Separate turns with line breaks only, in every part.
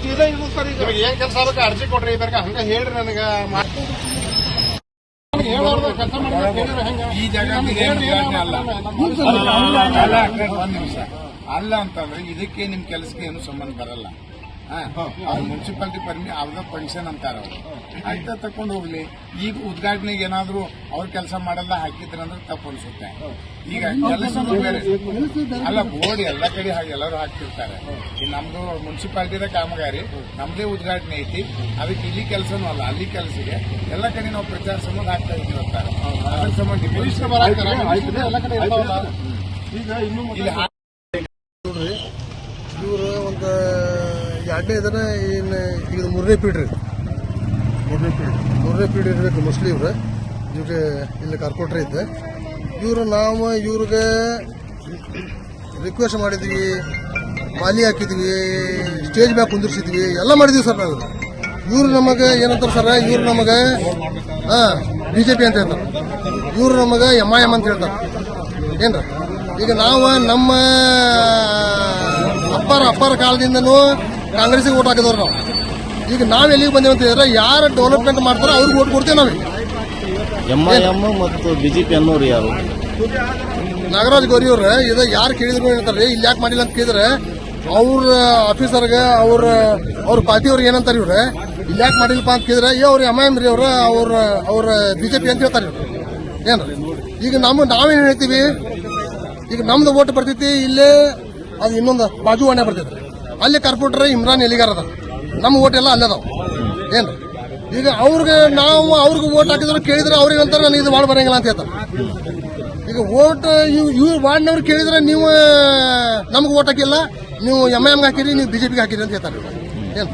ಕೆಲಸ ಅದಕ್ಕೆ ಅರ್ಜಿ ಕೊಡ್ರಿ ಇದ್ರಾಗ ಹಂಗ ಹೇಳ್ರಿ ನನಗ ಕೆಲಸ ಮಾಡಿದ್ರೆ
ಈ ಜಾಗ
ಹೇಳ್ರಿ,
ಅಲ್ಲ
ಅಲ್ಲ.
ಅಲ್ಲ, ಒಂದ್ ನಿಮಿಷ ಅಲ್ಲ ಅಂತಂದ್ರೆ ಇದಕ್ಕೆ ನಿಮ್ ಕೆಲಸಕ್ಕೆ ಏನು ಸಂಬಂಧ ಬರಲ್ಲ ಮುನ್ಸಿಪಾಲಿಟಿ ಪರ್ಮಿ ಅವ್ರ ಫಂಕ್ಷನ್ ಅಂತಾರ ಅವ್ರು. ಅಂತ ತಕೊಂಡು ಹೋಗ್ಲಿ. ಈಗ ಉದ್ಘಾಟನೆಗೆ ಏನಾದ್ರು ಅವ್ರ ಕೆಲಸ ಮಾಡಲ್ಲ ಹಾಕಿದ್ರಂದ್ರೆ ತಪ್ಪು ಅನ್ಸುತ್ತೆ. ಈಗ ಕೆಲಸ ಅಲ್ಲ ಬೋರ್ಡ್ ಎಲ್ಲ ಕಡೆ ಹಾಗೆ ಎಲ್ಲರೂ ಹಾಕ್ತಿರ್ತಾರೆ. ನಮ್ದು ಮುನ್ಸಿಪಾಲಿಟಿದ ಕಾಮಗಾರಿ ನಮ್ದೇ ಉದ್ಘಾಟನೆ ಐತಿ. ಅದಕ್ಕೆ ಇಲ್ಲಿ ಕೆಲಸನೂ ಅಲ್ಲ ಅಲ್ಲಿ ಕೆಲಸಿಗೆ ಎಲ್ಲ ಕಡೆ ನಾವು ಪ್ರಚಾರ ಸಂಬಂಧ ಹಾಕ್ತಾ ಇದ್ದೀವಿ ಅಂತಾರೆ. ಸಂಬಂಧ
ಇರ್ತಾವಲ್ಲ. ಈಗ ಇನ್ನೂ
ಇಲ್ಲಿ ಹಾ-
ನೋಡ್ರಿ ಇವರು ಒಂದು ಎರಡನೇ ದಿನ ಏನು ಈಗ ಮೂರನೇ ಪೀಡ್ರಿ ಮೂರನೇ ಪೀಡ್. ಮೂರನೇ ಪೀಡ್ ಇರಬೇಕು ಮೋಸ್ಟ್ಲಿ ಇವ್ರು. ಇವ್ರಿಗೆ ಇಲ್ಲಿ ಕಾರ್ಪೊರೇಟರ್ ಇದ್ದೆ ಇವರು ನಾವು ಇವ್ರಿಗೆ ರಿಕ್ವೆಸ್ಟ್ ಮಾಡಿದ್ವಿ ಮಾಲಿ ಹಾಕಿದ್ವಿ ಸ್ಟೇಜ್ ಮ್ಯಾಗ ಕುಂದಿರ್ಸಿದ್ವಿ ಎಲ್ಲ ಮಾಡಿದ್ವಿ ಸರ್ ನಾವು. ಇವ್ರು ನಮಗೆ ಏನಂತಾರೆ ಸರ್ ಇವ್ರು ನಮಗೆ ಹಾಂ ಬಿ ಜೆ ಪಿ ಅಂತ ಹೇಳ್ತಾರೆ. ಇವ್ರು ನಮಗೆ ಎಂ ಐ ಎಂ ಅಂತ ಹೇಳ್ತಾರೆ. ಏನ್ರ? ಈಗ ನಾವು ನಮ್ಮ ಅಪ್ಪಾರ ಅಪ್ಪರ ಕಾಲದಿಂದನೂ ಕಾಂಗ್ರೆಸ್ಗೆ ಓಟ್ ಹಾಕಿದವ್ರು ನಾವು. ಈಗ ನಾವು ಎಲ್ಲಿಗೆ ಬಂದೇವೆ ಅಂತ ಹೇಳಿದ್ರೆ ಯಾರು ಡೆವಲಪ್ಮೆಂಟ್ ಮಾಡ್ತಾರೋ ಅವ್ರಿಗೆ ಓಟ್ ಕೊಡ್ತೇವೆ ನಾವು.
ಎಂಐಎಂ ಮತ್ತು ಬಿಜೆಪಿ ಅನ್ನೋರು ಯಾರು?
ನಾಗರಾಜ್ ಗೌರಿ ಅವ್ರ ಇದು ಯಾರು ಕೇಳಿದ್ರು ಏನಂತಾರೆ ಇಲ್ಲಿ ಯಾಕೆ ಮಾಡಿಲ್ಲ? ಅಂತ ಕೇಳಿದ್ರೆ ಅವ್ರ ಆಫೀಸರ್ಗೆ ಅವ್ರ ಅವ್ರ ಪಾರ್ಟಿಯವ್ರಿಗೆ ಏನಂತಾರೆ ಇವ್ರೆ ಇಲ್ಲಿ ಯಾಕೆ ಮಾಡಿಲ್ಲಪ್ಪ? ಅಂತ ಕೇಳಿದ್ರೆ ಏ ಅವ್ರ ಎಂ ಎಂ ರೀ ಅವ್ರ ಅವ್ರ ಅವ್ರ ಬಿಜೆಪಿ ಅಂತ ಹೇಳ್ತಾರೆ ಇವ್ರು. ಏನ್ರಿ? ಈಗ ನಮ್ಮ ನಾವೇನು ಹೇಳ್ತೀವಿ? ಈಗ ನಮ್ದು ಓಟ್ ಬರ್ತೈತಿ ಇಲ್ಲೇ ಅದು ಇನ್ನೊಂದು ಬಾಜು ವಾಣೆ ಬರ್ತೈತಿ ಅಲ್ಲಿ ಕಾರ್ಪೊರೇಟರ್ ಇಮ್ರಾನ್ ಎಲಿಗಾರ ಅದ ನಮ್ಮ ಓಟ್ ಎಲ್ಲ ಅದಾವ. ಏನ್ರಿ? ಈಗ ಅವ್ರಿಗೆ ನಾವು ಅವ್ರಿಗೆ ಓಟ್ ಹಾಕಿದ್ರು ಕೇಳಿದ್ರೆ ಅವ್ರಿಗೆ ಅಂತಾರೆ ನನಗೆ ಇದು ಮಾಡಿ ಬರಂಗಿಲ್ಲ ಅಂತ ಹೇಳ್ತಾರೆ. ಈಗ ಓಟ್ ಇವ್ರು ವಾರ್ಡ್ನವ್ರು ಕೇಳಿದ್ರೆ ನೀವು, ನಮ್ಗೆ ಓಟ್ ಹಾಕಿಲ್ಲ, ನೀವು ಎಂ ಐ ಎಮ್ಗೆ ಹಾಕಿರಿ, ನೀವು ಬಿಜೆಪಿಗೆ ಹಾಕಿರಿ ಅಂತ ಹೇಳ್ತಾರೆ. ಏನು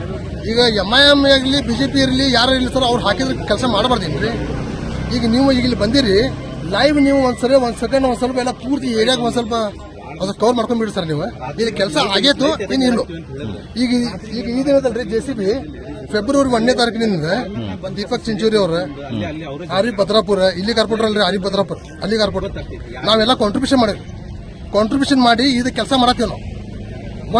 ಈಗ ಎಂ ಐ ಎಂ ಆಗಲಿ ಬಿಜೆಪಿ ಇರಲಿ, ಯಾರು ಇರಲಿ ಸರ್, ಅವ್ರು ಹಾಕಿದ್ರೆ ಕೆಲಸ ಮಾಡಬಾರ್ದೇನ್ರಿ? ಈಗ ನೀವು ಈಗ ಇಲ್ಲಿ ಬಂದಿರಿ ಲೈವ್ ನೀವು ಒಂದ್ಸರಿ, ಒಂದ್ ಸೆಕೆಂಡ್ ಒಂದು ಸ್ವಲ್ಪ ಎಲ್ಲ ಪೂರ್ತಿ ಏರಿಯಾಗ ಒಂದು ಸ್ವಲ್ಪ ಅದು ಕವರ್ ಮಾಡ್ಕೊಂಡ್ಬಿಡಿ ಸರ್ ನೀವು. ಇಲ್ಲಿ ಕೆಲಸ ಆಗೇತು ಇನ್ನು ಇಲ್ಲ. ಈಗ ಈಗ ಈ ದಿನದಲ್ರಿ ಜೆ ಸಿ ಬಿ ಫೆಬ್ರವರಿ ಒಂದನೇ ತಾರೀಕಿನಿಂದ ದೀಪಕ್ ಚಿಂಚೂರಿ ಅವ್ರ ಆರಿಫ್ ಭದ್ರಾಪುರ, ಇಲ್ಲಿ ಕಾರ್ಪೊರೇಟರ್ ಅಲ್ರಿ ಆರಿಫ್ ಭದ್ರಾಪುರ, ಅಲ್ಲಿ ಕಾರ್ಪೊರೇಟರ್. ನಾವೆಲ್ಲ ಕಾಂಟ್ರಿಬ್ಯೂಷನ್ ಮಾಡಿ ಕಾಂಟ್ರಿಬ್ಯೂಷನ್ ಮಾಡಿ ಇದು ಕೆಲಸ ಮಾಡತ್ತೀವಿ ನಾವು.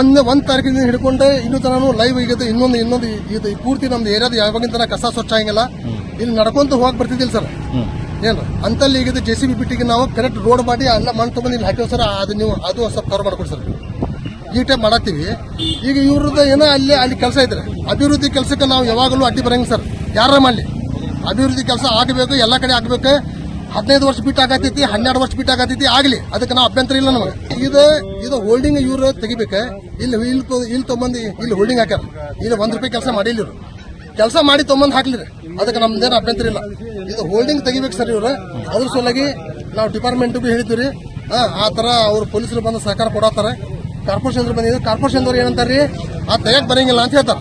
ಒಂದು ಒಂದು ತಾರೀಕಿನಿಂದ ಹಿಡ್ಕೊಂಡು ಇನ್ನೂ ತನೂ ಲೈವ್ ಈಗ ಇನ್ನೊಂದು ಇನ್ನೊಂದು ಇದು ಪೂರ್ತಿ ನಮ್ದು ಏರಿಯಾದ ಯಾವಾಗಿಂದ ಕಸ ಸ್ವಚ್ಛ ಆಗಿಲ್ಲ ಇಲ್ಲಿ ನಡ್ಕೊಂತ ಹೋಗಿ ಬರ್ತಿದ್ದಿಲ್ಲ ಸರ್. ಏನ್ರ? ಅಂತಲ್ಲಿ ಈಗ ಜೆ ಸಿ ಬಿ ಬಿಟ್ಟಿಗೆ ನಾವು ಕರೆಕ್ಟ್ ರೋಡ್ ಮಾಡಿ ಎಲ್ಲ ಮಣ್ಣು ತಗೊಂಡು ಇಲ್ಲಿ ಹಾಕಿವ್ ಸರ್, ಅದು ನೀವು ಅದು ಸ್ವಲ್ಪ ಕವರ್ ಮಾಡ್ಕೊಡಿ ಸರ್. ಈ ಟೈಪ್ ಮಾಡತ್ತೀವಿ. ಈಗ ಇವ್ರದ್ದು ಏನೋ ಅಲ್ಲಿ ಅಲ್ಲಿ ಕೆಲಸ ಇದ್ರೆ, ಅಭಿವೃದ್ಧಿ ಕೆಲಸಕ್ಕೆ ನಾವು ಯಾವಾಗಲೂ ಅಡ್ಡಿ ಬರಂಗ ಸರ್. ಯಾರ ಮಾಡಲಿ. ಅಭಿವೃದ್ಧಿ ಕೆಲಸ ಆಗಬೇಕು, ಎಲ್ಲ ಕಡೆ ಆಗಬೇಕು. ಹದಿನೈದು ವರ್ಷ ಬಿಟ್ಟು ಆಗತ್ತೈತಿ ಹನ್ನೆರಡು ವರ್ಷ ಬಿಟ್ಟು ಆಗತ್ತೈತಿ ಆಗಲಿ. ಅದಕ್ಕೆ ನಾವು ಅಭ್ಯಂತರ ಇಲ್ಲ ನಮಗೆ. ಇದು ಇದು ಹೋಲ್ಡಿಂಗ್ ಇವರು ತೆಗಿಬೇಕು. ಇಲ್ಲಿ ಇಲ್ಲಿ ಇಲ್ಲಿ ತೊಗೊಂಬಂದು, ಇಲ್ಲಿ ಹೋಲ್ಡಿಂಗ್ ಹಾಕ್ಯಾರ. ಇಲ್ಲಿ ಒಂದು ರೂಪಾಯಿ ಕೆಲಸ ಮಾಡಿಲ್ಲ ಇವರು. ಕೆಲಸ ಮಾಡಿ ತೊಗೊಂಬಂದು ಹಾಕ್ಲಿರಿ ಅದಕ್ಕೆ ನಮ್ದೇನು ಅಭ್ಯಂತರ ಇಲ್ಲ. ಇದು ಹೋಲ್ಡಿಂಗ್ ತೆಗಿಬೇಕು ಸರ್ ಇವ್ರು. ಅದ್ರ ಸಲುವಾಗಿ ನಾವು ಡಿಪಾರ್ಟ್ಮೆಂಟ್ ಬಿ ಹೇಳಿದ್ವಿ ಆ ಆ ತರ ಅವ್ರು ಪೊಲೀಸರು ಬಂದು ಸಹಕಾರ ಕೊಡತ್ತಾರೆ. ಕಾರ್ಪೊರೇಷನ್ ಬಂದಿದ್ರು ಕಾರ್ಪೊರೇಷನ್ ಏನಂತಾರೆ ರೀ? ಆ ತೆಗಕ್ ಬರಂಗಿಲ್ಲ ಅಂತ ಹೇಳ್ತಾರೆ.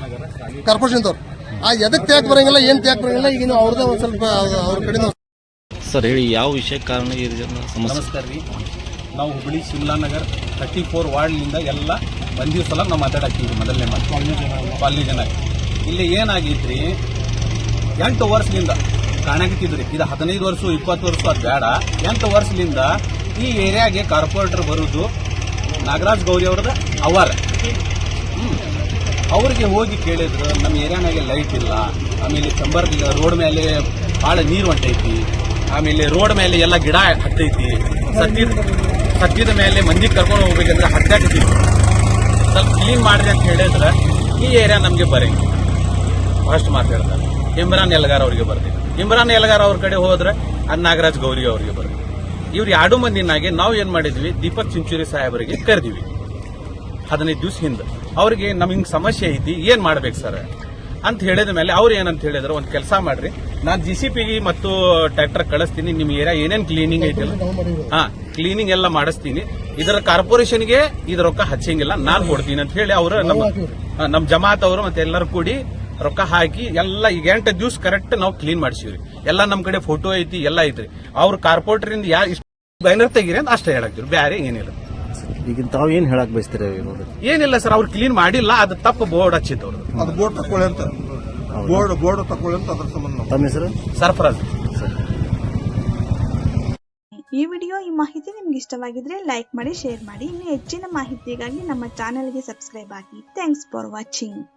ಕಾರ್ಪೊರೇಷನ್ದವ್ರು ಆ ಎದಕ್ಕೆ ತೆಗಕ್ ಬರಂಗಿಲ್ಲ ಏನು ತೆಗಕ್ ಬರಂಗಿಲ್ಲ ಈಗ ನೀವು ಒಂದು ಒಂದ್ ಸ್ವಲ್ಪ ಅವ್ರ ಕಡೆ
ಸರ್ ಹೇಳಿ ಯಾವ ವಿಷಯ ಕಾರಣ ಈ ಸಮಸ್ಯೆ?
ನಮಸ್ಕಾರ ರೀ. ನಾವು ಹುಬ್ಬಳ್ಳಿ ಶಿಮ್ಲಾ ನಗರ್ ಥರ್ಟಿ ಫೋರ್ ವಾರ್ಡ್ನಿಂದ ಎಲ್ಲ ಬಂದಿದ್ದ ಸಲ ನಾವು ಮಾತಾಡತ್ತೀವಿ ಮೊದಲನೇ ಮಾತು. ಕಾಲನಿ ಜನ. ಇಲ್ಲಿ ಏನಾಗೈತ್ರಿ? ಎಂಟು ವರ್ಷದಿಂದ ಕಾಣಕತ್ತಿದ್ರಿ. ಇದು ಹದಿನೈದು ವರ್ಷ, ಇಪ್ಪತ್ತು ವರ್ಷ ಅದು ಬೇಡ. ಎಂಟು ವರ್ಷದಿಂದ ಈ ಏರಿಯಾಗೆ ಕಾರ್ಪೊರೇಟರ್ ಬರೋದು ನಾಗರಾಜ್ ಗೌರಿ ಅವ್ರದ ಅವರ್. ಅವ್ರಿಗೆ ಹೋಗಿ ಕೇಳಿದ್ರು ನಮ್ಮ ಏರಿಯಾನಾಗೆ ಲೈಟ್ ಇಲ್ಲ. ಆಮೇಲೆ ಚಂಬರ್ ರೋಡ್ ಮೇಲೆ ಭಾಳ ನೀರು ಹೊಂಟೈತಿ. ಆಮೇಲೆ ರೋಡ್ ಮೇಲೆ ಎಲ್ಲ ಗಿಡ ಹತ್ತೈತಿ. ಸತ್ತಿದ ಸತ್ತಿದ ಮೇಲೆ ಮಂದಿ ಕರ್ಕೊಂಡು ಹೋಗ್ಬೇಕಂದ್ರೆ ಹತ್ತಾಕತ್ತೀವಿ ಸ್ವಲ್ಪ ಕ್ಲೀನ್ ಮಾಡಿದೆ ಅಂತ ಹೇಳಿದ್ರೆ ಈ ಏರಿಯಾ ನಮಗೆ ಬರಂಗಿಲ್ಲ. ಫಸ್ಟ್ ಮಾತಾಡ್ತಾರೆ. ಇಮ್ರಾನ್ ಎಲ್ಗಾರ್ ಅವರಿಗೆ ಬರ್ತೀವಿ ಇಮ್ರಾನ್ ಎಲ್ಗಾರ್ ಅವ್ರ ಕಡೆ ಹೋದ್ರೆ ಅದು ನಾಗರಾಜ್ ಗೌರಿ ಅವರಿಗೆ ಬರ್ತೀವಿ ಇವ್ರು ಎರಡು ಮಂದಿನಾಗೆ ನಾವು ಏನ್ ಮಾಡಿದ್ವಿ? ದೀಪಕ್ ಚಿಂಚೂರಿ ಸಾಹೇಬರಿಗೆ ಕರೆದಿವಿ. ಹದಿನೈದು ದಿವಸ ಹಿಂದೆ. ಅವ್ರಿಗೆ ನಮ್ಗೆ ಹಿಂಗ್ ಸಮಸ್ಯೆ ಐತಿ, ಏನ್ ಮಾಡ್ಬೇಕು ಸರ್? ಅಂತ ಹೇಳಿದ ಮೇಲೆ ಅವ್ರು ಏನಂತ ಹೇಳಿದ್ರು, ಒಂದು ಕೆಲಸ ಮಾಡ್ರಿ. ನಾನು ಜಿ ಸಿ ಪಿ ಮತ್ತು ಟ್ರ್ಯಾಕ್ಟರ್ ಕಳಿಸ್ತೀನಿ ನಿಮ್ಮ ಏರಿಯಾ ಏನೇನು ಕ್ಲೀನಿಂಗ್ ಐತಿಲ್ಲ ಹಾ ಕ್ಲೀನಿಂಗ್ ಎಲ್ಲ ಮಾಡಿಸ್ತೀನಿ. ಇದರ ಕಾರ್ಪೊರೇಷನ್ಗೆ ಇದ್ರ ರೊಕ್ಕ ಹಚ್ಚಂಗಿಲ್ಲ, ನಾನು ಕೊಡ್ತೀನಿ ಅಂತ ಹೇಳಿ ಅವರು ನಮ್ಮ ನಮ್ಮ ಜಮಾತ್ ಅವರು ಮತ್ತೆ ಎಲ್ಲರೂ ಕೂಡಿ ರೊಕ್ಕ ಹಾಕಿ ಎಲ್ಲ ಈಗ ಎಂಟು ದಿವ್ಸ ಕರೆಕ್ಟ್ ನಾವು ಕ್ಲೀನ್ ಮಾಡಿಸಿವ್ರಿ. ಎಲ್ಲ ನಮ್ಮ ಕಡೆ ಫೋಟೋ ಐತಿ ಎಲ್ಲ ಐತ್ರಿ. ಅವ್ರ ಕಾರ್ಪೊರೇಟರ್ ಯಾರು ಇಷ್ಟು ಬೈನರ್ ತೆಗೀರಿ ಅಂತ ಅಷ್ಟೇ ಹೇಳಕ್ತಿವ್ರಿ. ಬೇರೆ ಏನಿಲ್ಲ.
ಈಗ ತಾವು ಏನ್ ಹೇಳಕ್ ಬಯಸ್ತೀರ
ಏನಿಲ್ಲ ಸರ್ ಅವ್ರು ಕ್ಲೀನ್ ಮಾಡಿಲ್ಲ ಅದು ತಪ್ಪು ಬೋರ್ಡ್ ಹಚ್ಚಿತ್ತು ಅವ್ರು
ಅದು ಬೋರ್ಡ್ ತಕೊಳ್ಳಿ ಅಂತ. ಬೋರ್ಡ್ ಬೋರ್ಡ್ ತಕೊಳ್ಳಿ ಅಂತ ಅದ್ರ ಸಂಬಂಧ
ತಮ್ಮ ಹೆಸರು?
ಸರ್ಫರಾಜ್.
ಈ ವಿಡಿಯೋ ಈ ಮಾಹಿತಿ ನಿಮ್ಗೆ ಇಷ್ಟವಾಗಿದ್ರೆ ಲೈಕ್ ಮಾಡಿ ಶೇರ್ ಮಾಡಿ. ಇನ್ನು ಹೆಚ್ಚಿನ ಮಾಹಿತಿಗಾಗಿ ನಮ್ಮ ಚಾನೆಲ್ಗೆ ಸಬ್ಸ್ಕ್ರೈಬ್ ಆಗಿ. Thanks for watching